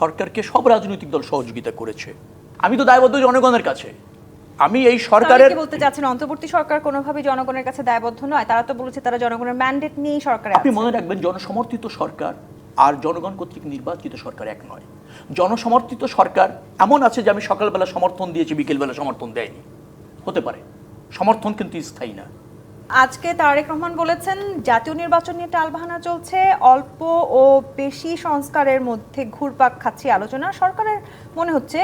সরকারকে সব রাজনৈতিক দল সহযোগিতা করেছে। আমি তো দায়বদ্ধ জনগণের কাছে। আমি এই সরকারের বলতে চাচ্ছেন অন্তর্বর্তী সরকার কোনোভাবেই জনগণের কাছে দায়বদ্ধ নয়? তারা তো বলেছে তারা জনগণের ম্যান্ডেট নিয়েই সরকারে আপনি মনে রাখবেন জনসমর্থিত সরকার আর জনগণ কর্তৃক নির্বাচিত সরকার এক নয়। জনসমর্থিত সরকার এমন আছে যে আমি সকালবেলা সমর্থন দিয়েছি বিকেলবেলা সমর্থন দেয়নি। হতে পারে। সমর্থন কিন্তু স্থায়ী না। আজকে তারেক রহমান বলেছেন, জাতীয় নির্বাচন নিয়ে টালবাহানা চলছে, অল্প ও বেশি সংস্কারের মধ্যে ঘুরপাক খাচ্ছে আলোচনা। সরকারের মনে হচ্ছে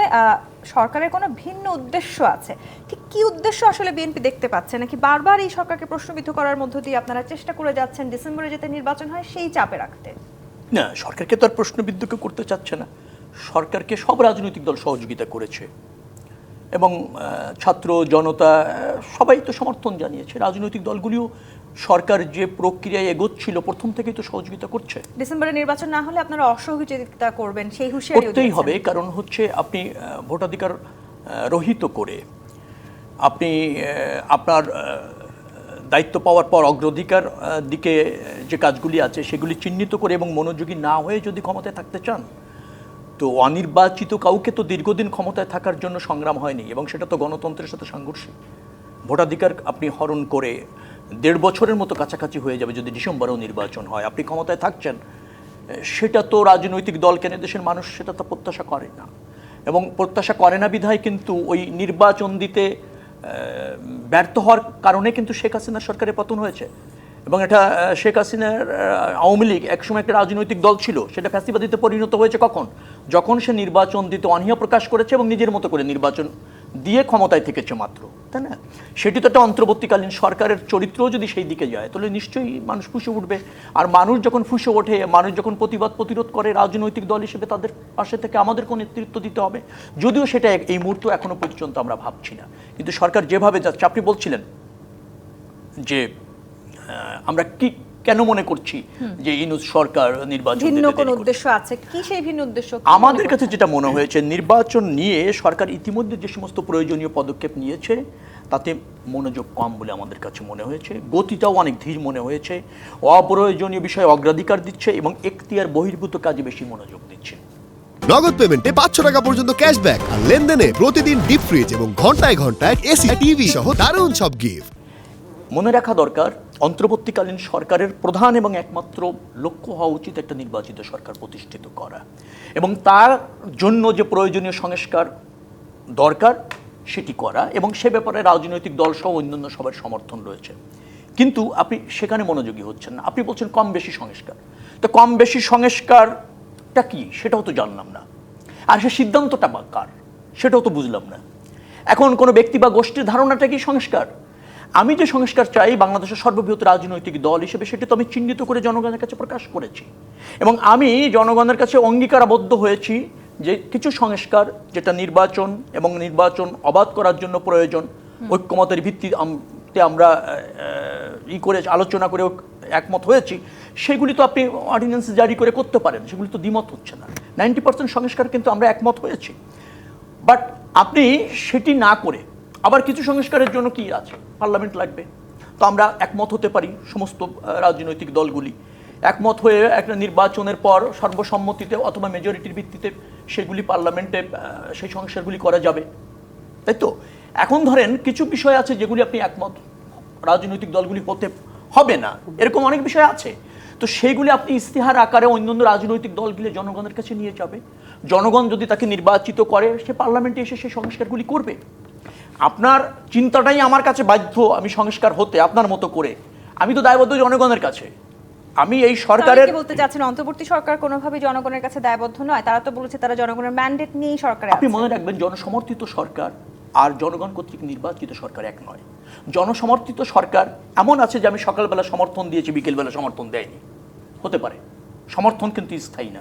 সরকারের কোনো ভিন্ন উদ্দেশ্য আছে। ঠিক কি উদ্দেশ্য আসলে বিএনপি দেখতে পাচ্ছে, নাকি বারবার এই সরকারকে প্রশ্নবিদ্ধ করার মধ্য দিয়ে আপনারা চেষ্টা করে যাচ্ছেন ডিসেম্বরে যেতে নির্বাচন হয়, সেই চাপে রাখতে? না, সরকারকে তো আর প্রশ্নবিদ্ধ করতে চাচ্ছে না। সরকারকে সব রাজনৈতিক দল সহযোগিতা করেছে। এবং ছাত্র জনতা সবাই তো সমর্থন জানিয়েছে। রাজনৈতিক দলগুলিও সরকার যে প্রক্রিয়ায় এগোচ্ছিল প্রথম থেকেই তো সহযোগিতা করছে। ডিসেম্বরে নির্বাচন না হলে আপনারা অসহযোগিতা করবেন সেই হুঁশিয়ারি করতেই হবে কারণ হচ্ছে আপনি ভোটাধিকার রহিত করে আপনি আপনার দায়িত্ব পাওয়ার পর অগ্রাধিকার দিকে যে কাজগুলি আছে সেগুলি চিহ্নিত করে এবং মনোযোগী না হয়ে যদি ক্ষমতায় থাকতে চান তো অনির্বাচিত কাউকে তো দীর্ঘদিন ক্ষমতায় থাকার জন্য সংগ্রাম হয়নি, এবং সেটা তো গণতন্ত্রের সাথে সাংঘর্ষিক। ভোটাধিকার আপনি হরণ করে দেড় বছরের মতো কাছাকাছি হয়ে যাবে যদি ডিসেম্বরেও নির্বাচন হয়। আপনি ক্ষমতায় থাকছেন, সেটা তো রাজনৈতিক দল কেন দেশের মানুষ, সেটা তো প্রত্যাশা করে না। এবং প্রত্যাশা করে না বিধায় কিন্তু ওই নির্বাচন দিতে ব্যর্থ হওয়ার কারণে কিন্তু শেখ হাসিনার সরকারের পতন হয়েছে। এবং এটা শেখ হাসিনার আওয়ামী লীগ একসময় একটা রাজনৈতিক দল ছিল, সেটা ফ্যাসিবাদিতে পরিণত হয়েছে কখন? যখন সে নির্বাচন দিতে অনীহা প্রকাশ করেছে এবং নিজের মতো করে নির্বাচন দিয়ে ক্ষমতায় থেকেছে মাত্র, তাই না? সেটি তো একটা অন্তর্বর্তীকালীন সরকারের চরিত্রও যদি সেই দিকে যায়, তাহলে নিশ্চয়ই মানুষ ফুসে উঠবে। আর মানুষ যখন ফুসে ওঠে, মানুষ যখন প্রতিবাদ প্রতিরোধ করে রাজনৈতিক দল হিসেবে তাদের পাশে থেকে আমাদেরকেও নেতৃত্ব দিতে হবে। যদিও সেটা এই মুহূর্তে এখনও পর্যন্ত আমরা ভাবছি না। কিন্তু সরকার যেভাবে যাচ্ছে, আপনি বলছিলেন যে আমরা কি কেন মনে করছি যে ইনুস সরকার নির্বাচন ভিন্ন কোন উদ্দেশ্য আছে? কি সেই ভিন্ন উদ্দেশ্য? আমাদের কাছে যেটা মনে হয়েছে নির্বাচন নিয়ে সরকার ইতিমধ্যে যে সমস্ত প্রয়োজনীয় পদক্ষেপ নিয়েছে তাতে মনোযোগ কম বলে আমাদের কাছে মনে হয়েছে। গতিটাও অনেক ধীর মনে হয়েছে। অপ্রয়োজনীয় বিষয়ে অগ্রাধিকার দিচ্ছে এবং এখতিয়ার বহির্ভূত কাজে বেশি মনোযোগ দিচ্ছে। নগদ পেমেন্টে পাঁচশো টাকা পর্যন্ত ক্যাশব্যাক আর লেনদেনে প্রতিদিন ডিপ ফ্রিজ এবং ঘন্টায় ঘন্টায় এসি টিভি সহ দারুণ সব গিফট মনে রাখা দরকার, অন্তর্বর্তীকালীন সরকারের প্রধান এবং একমাত্র লক্ষ্য হওয়া উচিত একটা নির্বাচিত সরকার প্রতিষ্ঠিত করা। এবং তার জন্য যে প্রয়োজনীয় সংস্কার দরকার, সেটি করা এবং সে ব্যাপারে রাজনৈতিক দল সহ অন্যান্য সবার সমর্থন রয়েছে। কিন্তু আপনি সেখানে মনোযোগী হচ্ছেন না। আপনি বলছেন কম বেশি সংস্কার। তো কম বেশি সংস্কারটা কি? সেটাও তো জানলাম না। আর সে সিদ্ধান্তটা বা কার? সেটাও তো বুঝলাম না। এখন কোনো ব্যক্তি বা গোষ্ঠীর ধারণাটা কি সংস্কার? আমি যে সংস্কার চাই বাংলাদেশের সর্ববৃহৎ রাজনৈতিক দল হিসেবে সেটি তো আমি চিহ্নিত করে জনগণের কাছে প্রকাশ করেছি। এবং আমি জনগণের কাছে অঙ্গীকারাবদ্ধ হয়েছি যে কিছু সংস্কার যেটা নির্বাচন এবং নির্বাচন অবাধ করার জন্য প্রয়োজন ঐক্যমতের ভিত্তিতে আমরা ই করে আলোচনা করে একমত হয়েছি সেগুলি তো আপনি অর্ডিন্যান্স জারি করে করতে পারেন সেগুলি তো দ্বিমত হচ্ছে না। নাইনটি পার্সেন্ট সংস্কার কিন্তু আমরা একমত হয়েছি। বাট আপনি সেটি না করে আবার কিছু সংস্কারের জন্য কি আছে? পার্লামেন্ট লাগবে। তো আমরা একমত হতে পারি সমস্ত রাজনৈতিক দলগুলি। একমত হয়ে একটা নির্বাচনের পর সর্বসম্মতিতে অথবা মেজরিটির ভিত্তিতে সেগুলি পার্লামেন্টে সেই সংস্কারগুলি করা যাবে। তাই তো? এখন ধরেন কিছু বিষয় আছে যেগুলি আপনি একমত, রাজনৈতিক দলগুলি হতে হবে না। এরকম অনেক বিষয় আছে। তো সেইগুলি আপনি ইস্তেহার আকারে অন্যান্য রাজনৈতিক দলগুলি জনগণের কাছে নিয়ে যাবে। জনগণ যদি তাকে নির্বাচিত করে, সে পার্লামেন্টে এসে সেই সংস্কারগুলি করবে। আপনার চিন্তাটাই আমার কাছে বাধ্য আমি সংস্কার হতে আপনার মতো করে। আমি তো দায়বদ্ধ জনগণের কাছে। আমি এই সরকারের বলতে চাচ্ছেন অন্তর্বর্তী সরকার কোনোভাবেই জনগণের কাছে দায়বদ্ধ নয়? তারা তো বলেছে তারা জনগণের ম্যান্ডেট নিয়েই সরকার আপনি মনে রাখবেন জনসমর্থিত সরকার আর জনগণ কর্তৃক নির্বাচিত সরকার এক নয়। জনসমর্থিত সরকার এমন আছে যে আমি সকালবেলা সমর্থন দিয়েছি বিকেলবেলা সমর্থন দেয়নি। হতে পারে। সমর্থন কিন্তু স্থায়ী না।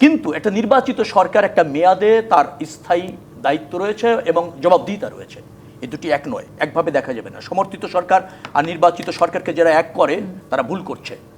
কিন্তু একটা নির্বাচিত সরকার একটা মেয়াদে তার স্থায়ী দায়িত্ব রয়েছে এবং জবাবদিহিতা রয়েছে। এ দুটি এক নয়, একভাবে দেখা যাবে না। সমর্থিত সরকার আর নির্বাচিত সরকারকে যারা এক করে, তারা ভুল করছে।